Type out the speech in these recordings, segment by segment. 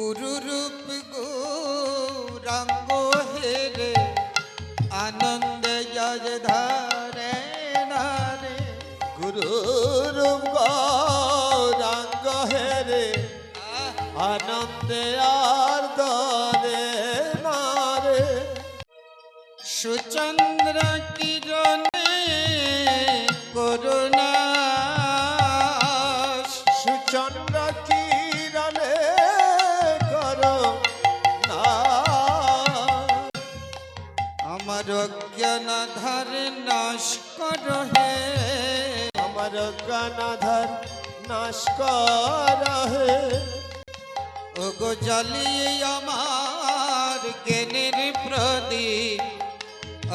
গুরু রূপ গৌরাঙ্গ হেরে আনন্দ যজ ধারে নারে গুরুরূপ গৌরাঙ্গ হেরে আনন্দে আর দরে নারে সুচন্দ্র কিরণে করুণা অজ্ঞান নাশ কর হে আমার গানাধর নাশ কর হে ওগো জ্বালিয়ে আমার জ্ঞানের প্রদীপ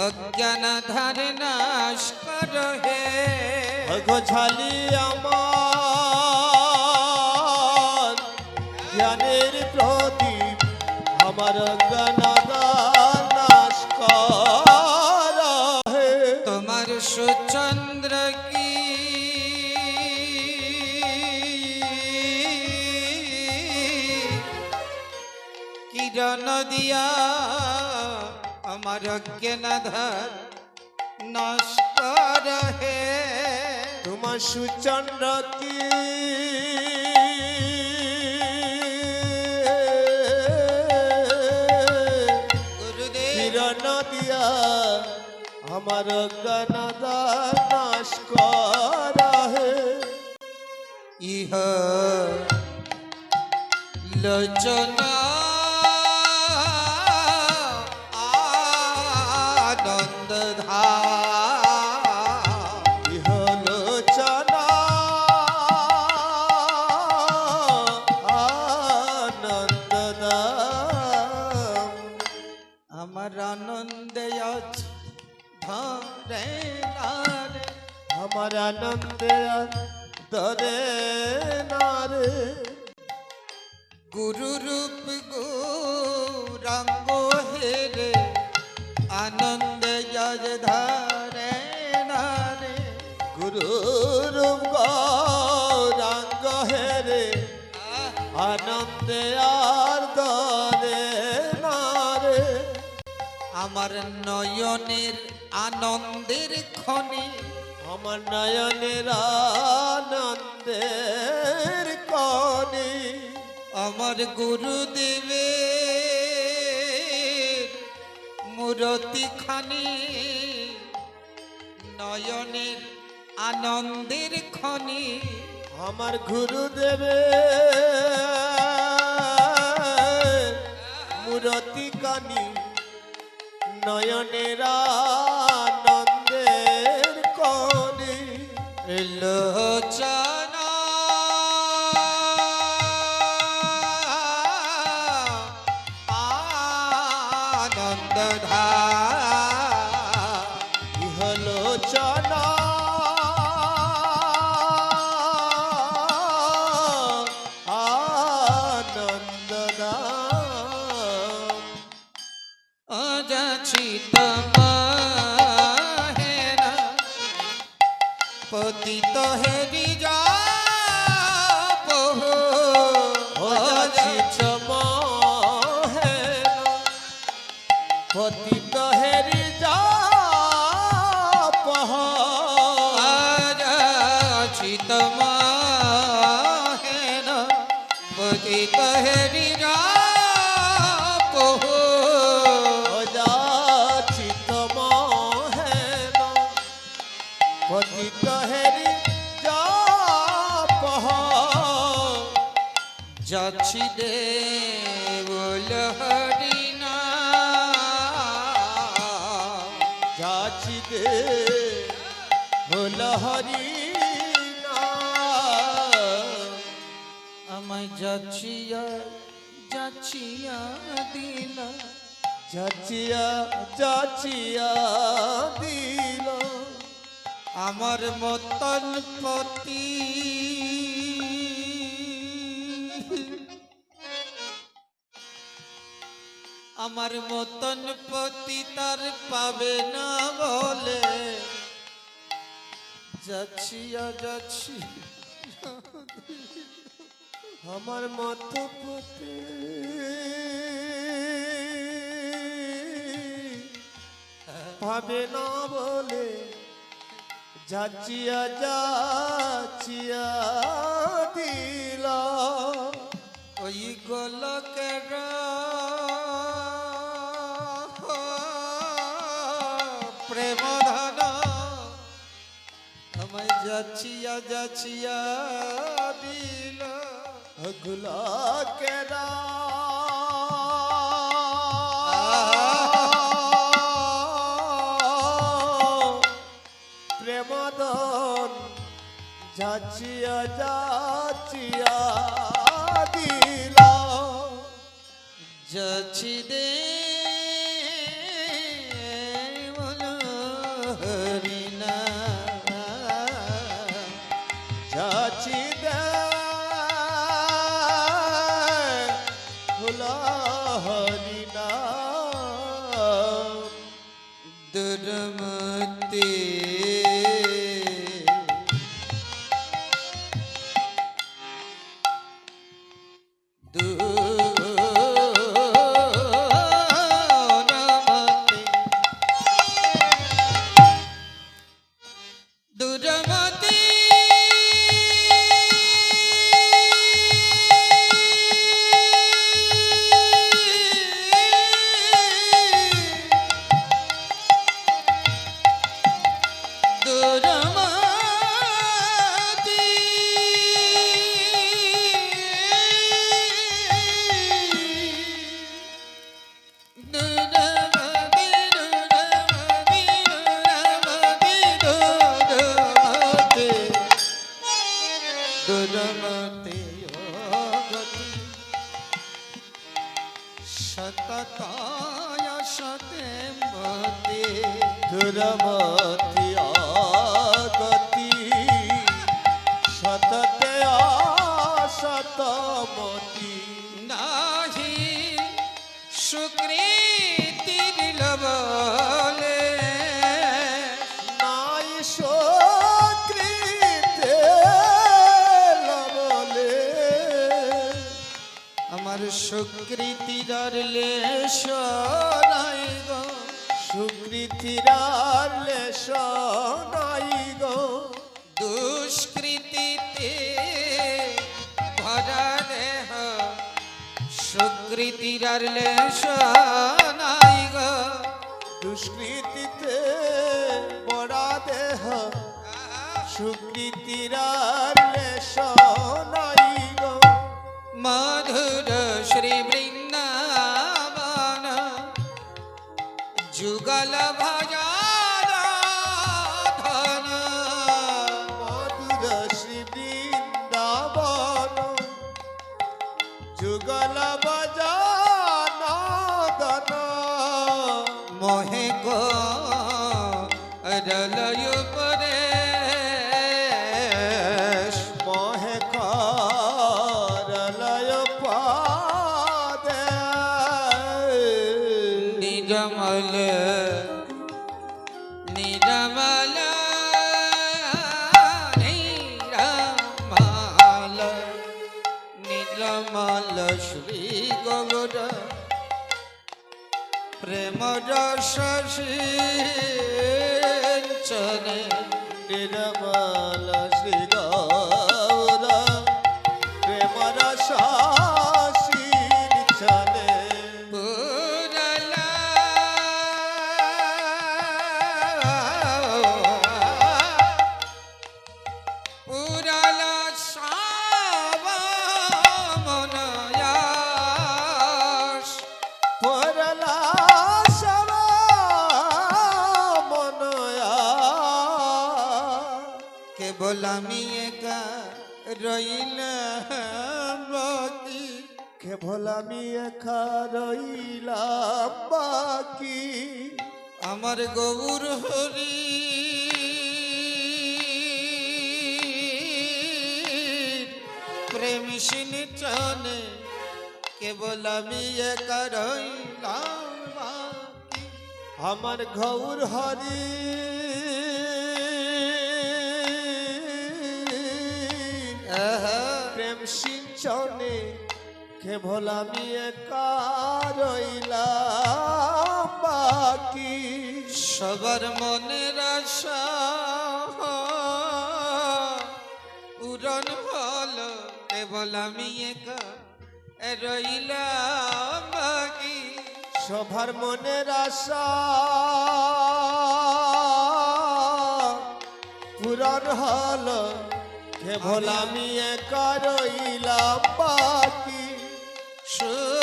অজ্ঞান ধারে নাশ কর হে গোছালি আমার জ্ঞানের প্রদীপ আমার গানাদার দিয়া আমার জ্ঞানধার নষ্ট রহে। তোমার সুচন্দ্র কি? কিরণ দিয়া আমার গানাদার নাশ কর ইহ লোচনা আনন্দে আজ ধরে নারে আমার আনন্দে দরে নারে গুরু রূপ গৌরাঙ্গ হেরে আনন্দ যজ ধরে নারে গুরুরূপ গৌরাঙ্গ হেরে আনন্দে আর দরে আমার নয়নের আনন্দের খনি। আমার নয়নের আনন্দের কনি আমার গুরুদেবের মূরতি খানি নয়নের আনন্দের খনি। আমার গুরুদেবে মূরতি কানি নয়নের পতিত হেরি যা পহ অযাচিত মাহের পতিত হেরি পতিত হেরি যা পহ যাচ্ছি দেবল হরিনা হল হরি আমায় যাচ্ছিয়া যাচ্ছিয়া দিল। যাচিয়া যাচিয়া দিল। আমার মতন পতি। আমার মতন পতি তার পাবে না। যাচ্ছি যাচ্ছি। আমার মত পথে। ভাবে না বলে যাচিয়া যাচিয়া দিল ওই গোলকেরা যাচিয়া যাচিয়া দিলগুলা কেরা। প্রেমদন যাচিয়া যাচিয়া দিল। যাচি do दुर्मते योगति शतकाय शते मते दुर्मति आगति शतते आशतमति नाही शुक्रिया সুকৃতি ধরলে সোনাই গো সুকৃতি ধরলে সোনাই গো। দুষ্কৃতিতে ভরা দেহ সুকৃতি ধরলে সোনাই গো। দুষ্কৃতিতে ভরা দেহ সুকৃতি ধরলে সোনাই श्री वृन्दावन जुगल भजा যুগল বজান মোহে গলয় शशि चने निर्मल श्री কেবল আমি একা রইল বাকি। কেবল আমি একা রইলাম বাকি? আমার গৌর হরি। প্রেম সিঞ্চনে কেবল আমি একা রইলাম আমার ঘৌর হরি। সিঞ্চনে কে ভোলামি একা সবার মনের আশা পূরণ হলো। কেবল আমি একা রইলাম, বাকি সবার মনের আশা পূরণ হলো। কে ভোলামি একা রইলাম বাকি সুচরণামুরে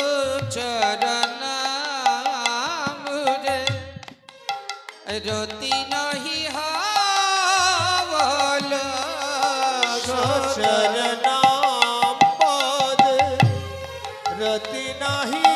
রতি নহি চরণাম পদ রতি নাহি